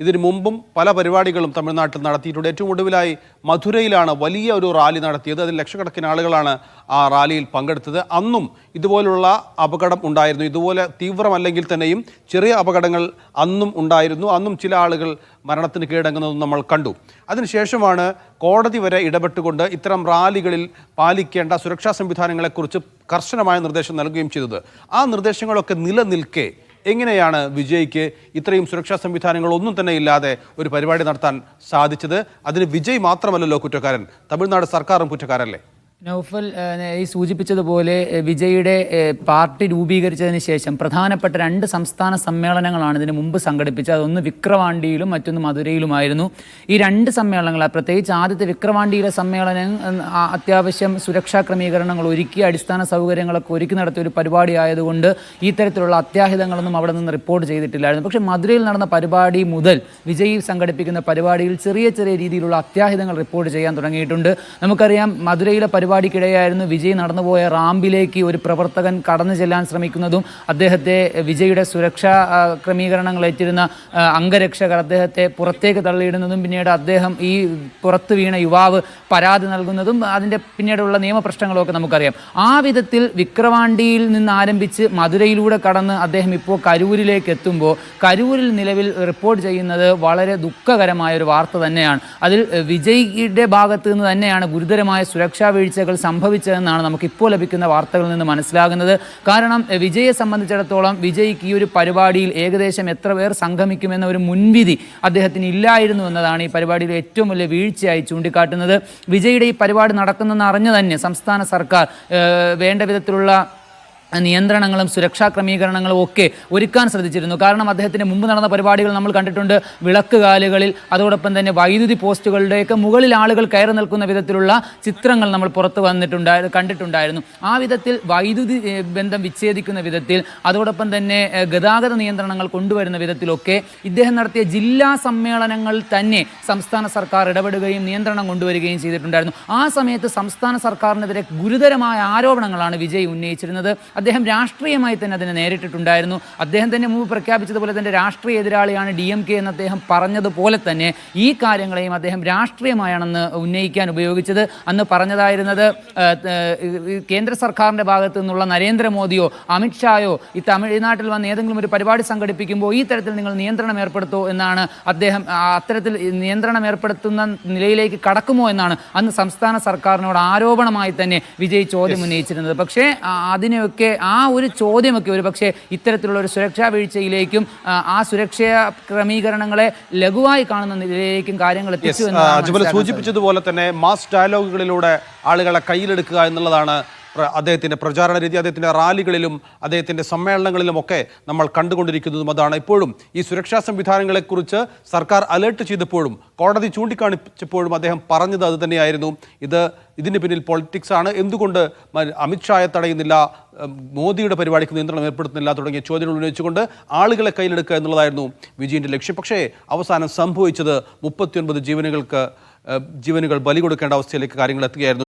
ഇതിനു മുമ്പും പല പരിപാടികളും തമിഴ്നാട്ടിൽ നടത്തിയിട്ടുണ്ട്. ഏറ്റവും ഒടുവിലായി മധുരയിലാണ് വലിയ ഒരു റാലി നടത്തിയത്. അതിൽ ലക്ഷക്കണക്കിന് ആളുകളാണ് ആ റാലിയിൽ പങ്കെടുത്തത്. അന്നും ഇതുപോലുള്ള അപകടം ഉണ്ടായിരുന്നു. ഇതുപോലെ തീവ്രമല്ലെങ്കിൽ തന്നെയും ചെറിയ അപകടങ്ങൾ അന്നും ഉണ്ടായിരുന്നു. അന്നും ചില ആളുകൾ മരണത്തിന് കീഴടങ്ങുന്നതും നമ്മൾ കണ്ടു. അതിനുശേഷമാണ് കോടതി വരെ ഇടപെട്ടുകൊണ്ട് ഇത്തരം റാലികളിൽ പാലിക്കേണ്ട സുരക്ഷാ സംവിധാനങ്ങളെക്കുറിച്ച് കർശനമായ നിർദ്ദേശം നൽകുകയും ചെയ്തത്. ആ നിർദ്ദേശങ്ങളൊക്കെ നിലനിൽക്കെ എങ്ങനെയാണ് വിജയ്ക്ക് ഇത്രയും സുരക്ഷാ സംവിധാനങ്ങൾ ഒന്നും തന്നെ ഇല്ലാതെ ഒരു പരിപാടി നടത്താൻ സാധിച്ചത്? അതിന് വിജയ് മാത്രമല്ലല്ലോ കുറ്റക്കാരൻ. തമിഴ്നാട് സർക്കാരും കുറ്റക്കാരല്ലേ? നൗഫൽ ഈ സൂചിപ്പിച്ചതുപോലെ വിജയുടെ പാർട്ടി രൂപീകരിച്ചതിന് ശേഷം പ്രധാനപ്പെട്ട രണ്ട് സംസ്ഥാന സമ്മേളനങ്ങളാണ് ഇതിന് മുമ്പ് സംഘടിപ്പിച്ചത്. അതൊന്ന് വിക്രവാണ്ടിയിലും മറ്റൊന്ന് മധുരയിലുമായിരുന്നു. ഈ രണ്ട് സമ്മേളനങ്ങൾ പ്രത്യേകിച്ച് ആദ്യത്തെ വിക്രവാണ്ടിയിലെ സമ്മേളനം അത്യാവശ്യം സുരക്ഷാ ക്രമീകരണങ്ങൾ ഒരുക്കി അടിസ്ഥാന സൗകര്യങ്ങളൊക്കെ ഒരുക്കി നടത്തിയ ഒരു പരിപാടി ആയതുകൊണ്ട് ഈ തരത്തിലുള്ള അത്യാഹിതങ്ങളൊന്നും അവിടെ നിന്ന് റിപ്പോർട്ട് ചെയ്തിട്ടില്ലായിരുന്നു. പക്ഷേ മധുരയിൽ നടന്ന പരിപാടി മുതൽ വിജയ് സംഘടിപ്പിക്കുന്ന പരിപാടിയിൽ ചെറിയ ചെറിയ രീതിയിലുള്ള അത്യാഹിതങ്ങൾ റിപ്പോർട്ട് ചെയ്യാൻ തുടങ്ങിയിട്ടുണ്ട്. നമുക്കറിയാം മധുരയിലെ പരിപാടിക്കിടെയായിരുന്നു വിജയ് നടന്നുപോയ റാമ്പിലേക്ക് ഒരു പ്രവർത്തകൻ കടന്നു ചെല്ലാൻ ശ്രമിക്കുന്നതും അദ്ദേഹത്തെ വിജയുടെ സുരക്ഷാ ക്രമീകരണങ്ങൾ ഏറ്റിരുന്ന അംഗരക്ഷകർ അദ്ദേഹത്തെ പുറത്തേക്ക് തള്ളിയിടുന്നതും പിന്നീട് അദ്ദേഹം ഈ പുറത്ത് വീണ യുവാവ് പരാതി നൽകുന്നതും അതിന്റെ പിന്നീടുള്ള നിയമപ്രശ്നങ്ങളൊക്കെ നമുക്കറിയാം. ആ വിധത്തിൽ വിക്രവാണ്ടിയിൽ നിന്ന് ആരംഭിച്ച് മധുരയിലൂടെ കടന്ന് അദ്ദേഹം ഇപ്പോൾ കരൂരിലേക്ക് എത്തുമ്പോൾ കരൂരിൽ നിലവിൽ റിപ്പോർട്ട് ചെയ്യുന്നത് വളരെ ദുഃഖകരമായ ഒരു വാർത്ത തന്നെയാണ്. അതിൽ വിജയ്യുടെ ഭാഗത്ത് നിന്ന് തന്നെയാണ് ഗുരുതരമായ സുരക്ഷാ വീഴ്ചകൾ സംഭവിച്ചതെന്നാണ് നമുക്കിപ്പോൾ ലഭിക്കുന്ന വാർത്തകളിൽ നിന്ന് മനസ്സിലാകുന്നത്. കാരണം വിജയെ സംബന്ധിച്ചിടത്തോളം വിജയ്ക്ക് ഈ ഒരു പരിപാടിയിൽ ഏകദേശം എത്ര പേർ സംഗമിക്കുമെന്ന ഒരു മുൻവിധി അദ്ദേഹത്തിന് ഇല്ലായിരുന്നു എന്നതാണ് ഈ പരിപാടിയിൽ ഏറ്റവും വലിയ വീഴ്ചയായി ചൂണ്ടിക്കാട്ടുന്നത്. വിജയുടെ ഈ പരിപാടി നടക്കുന്നെന്ന് അറിഞ്ഞു തന്നെ സംസ്ഥാന സർക്കാർ വേണ്ട വിധത്തിലുള്ള നിയന്ത്രണങ്ങളും സുരക്ഷാ ക്രമീകരണങ്ങളും ഒക്കെ ഒരുക്കാൻ ശ്രദ്ധിച്ചിരുന്നു. കാരണം അദ്ദേഹത്തിന് മുമ്പ് നടന്ന പരിപാടികൾ നമ്മൾ കണ്ടിട്ടുണ്ട്. വിളക്ക് കാലുകളിൽ അതോടൊപ്പം തന്നെ വൈദ്യുതി പോസ്റ്റുകളുടെയൊക്കെ മുകളിൽ ആളുകൾ കയറി നിൽക്കുന്ന വിധത്തിലുള്ള ചിത്രങ്ങൾ നമ്മൾ പുറത്ത് വന്നിട്ടുണ്ടായി കണ്ടിട്ടുണ്ടായിരുന്നു. ആ വിധത്തിൽ വൈദ്യുതി ബന്ധം വിച്ഛേദിക്കുന്ന വിധത്തിൽ അതോടൊപ്പം തന്നെ ഗതാഗത നിയന്ത്രണങ്ങൾ കൊണ്ടുവരുന്ന വിധത്തിലൊക്കെ ഇദ്ദേഹം നടത്തിയ ജില്ലാ സമ്മേളനങ്ങൾ തന്നെ സംസ്ഥാന സർക്കാർ ഇടപെടുകയും നിയന്ത്രണം കൊണ്ടുവരികയും ചെയ്തിട്ടുണ്ടായിരുന്നു. ആ സമയത്ത് സംസ്ഥാന സർക്കാരിനെതിരെ ഗുരുതരമായ ആരോപണങ്ങളാണ് വിജയ് ഉന്നയിച്ചിരുന്നത്. അദ്ദേഹം രാഷ്ട്രീയമായി തന്നെ അതിനെ നേരിട്ടിട്ടുണ്ടായിരുന്നു. അദ്ദേഹം തന്നെ മുമ്പ് പ്രഖ്യാപിച്ചതുപോലെ തന്നെ രാഷ്ട്രീയ എതിരാളിയാണ് ഡി എം കെ എന്ന് അദ്ദേഹം പറഞ്ഞതുപോലെ തന്നെ ഈ കാര്യങ്ങളെയും അദ്ദേഹം രാഷ്ട്രീയമായാണെന്ന് ഉന്നയിക്കാൻ ഉപയോഗിച്ചത്. അന്ന് പറഞ്ഞതായിരുന്നത് കേന്ദ്ര സർക്കാരിന്റെ ഭാഗത്തു നിന്നുള്ള നരേന്ദ്രമോദിയോ അമിത്ഷായോ ഈ തമിഴ്നാട്ടിൽ വന്ന് ഏതെങ്കിലും ഒരു പരിപാടി സംഘടിപ്പിക്കുമ്പോൾ ഈ തരത്തിൽ നിങ്ങൾ നിയന്ത്രണം ഏർപ്പെടുത്തോ എന്നാണ് അദ്ദേഹം അത്തരത്തിൽ നിയന്ത്രണം ഏർപ്പെടുത്തുന്ന നിലയിലേക്ക് കടക്കുമോ എന്നാണ് അന്ന് സംസ്ഥാന സർക്കാരിനോട് ആരോപണമായി തന്നെ വിജയ് ചോദ്യം ഉന്നയിച്ചിരുന്നത്. പക്ഷേ അതിനെയൊക്കെ ആ ഒരു ചോദ്യമൊക്കെ ഒരു പക്ഷേ ഇത്തരത്തിലുള്ള ഒരു സുരക്ഷാ വീഴ്ചയിലേക്കും ആ, സുരക്ഷാ ക്രമീകരണങ്ങളെ ലഘുവായി കാണുന്ന നിലയിലേക്കും കാര്യങ്ങൾ എത്തിച്ചു സൂചിപ്പിച്ചതുപോലെ തന്നെ മാസ് ഡയലോഗുകളിലൂടെ ആളുകളെ കയ്യിലെടുക്കുക എന്നുള്ളതാണ് അദ്ദേഹത്തിന്റെ പ്രചാരണ രീതി അദ്ദേഹത്തിന്റെ റാലികളിലും അദ്ദേഹത്തിന്റെ സമ്മേളനങ്ങളിലും ഒക്കെ നമ്മൾ കണ്ടുകൊണ്ടിരിക്കുന്നതും അതാണ്. ഇപ്പോഴും ഈ സുരക്ഷാ സംവിധാനങ്ങളെക്കുറിച്ച് സർക്കാർ അലേർട്ട് ചെയ്തപ്പോഴും കോടതി ചൂണ്ടിക്കാണിച്ചപ്പോഴും അദ്ദേഹം പറഞ്ഞത് അത് തന്നെയായിരുന്നു. ഇത് ഇതിന് പിന്നിൽ പൊളിറ്റിക്സ് ആണ്. എന്തുകൊണ്ട് അമിത്ഷായെ തടയുന്നില്ല മോദിയുടെ പരിപാടിക്ക് നിയന്ത്രണം ഏർപ്പെടുത്തുന്നില്ല തുടങ്ങിയ ചോദ്യങ്ങൾ ഉന്നയിച്ചുകൊണ്ട് ആളുകളെ കയ്യിലെടുക്കുക എന്നുള്ളതായിരുന്നു വിജയന്റെ ലക്ഷ്യം. പക്ഷേ അവസാനം സംഭവിച്ചത് മുപ്പത്തിയൊൻപത് ജീവനുകൾക്ക് ജീവനുകൾ ബലി കൊടുക്കേണ്ട അവസ്ഥയിലേക്ക് കാര്യങ്ങൾ എത്തുകയായിരുന്നു.